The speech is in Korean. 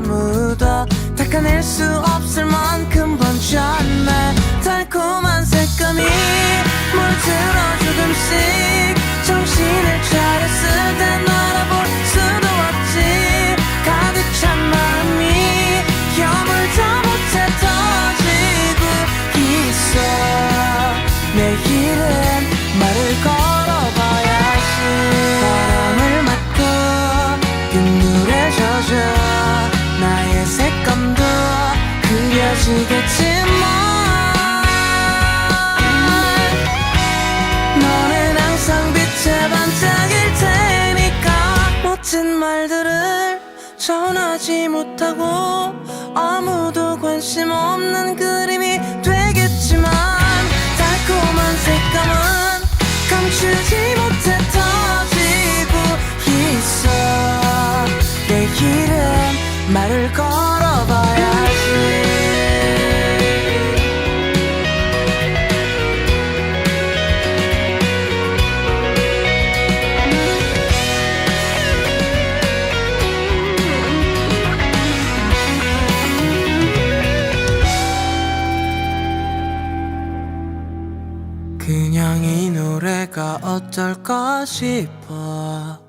묻어 닦아낼 수 없을 만큼 번졌네. 달콤한 색감이 물들어 조금씩 정신을 차렸을 땐 알아볼 수도 없지. 가득 찬 마음이 여물다 못해 터지고 있어. 내일 지겠지만 너는 항상 빛에 반짝일 테니까 멋진 말들을 전하지 못하고 아무도 관심 없는 그림이 되겠지만 달콤한 색감은 감추지 못해 터지고 있어 내일은 말을 걸 그냥 이 노래가 어떨까 싶어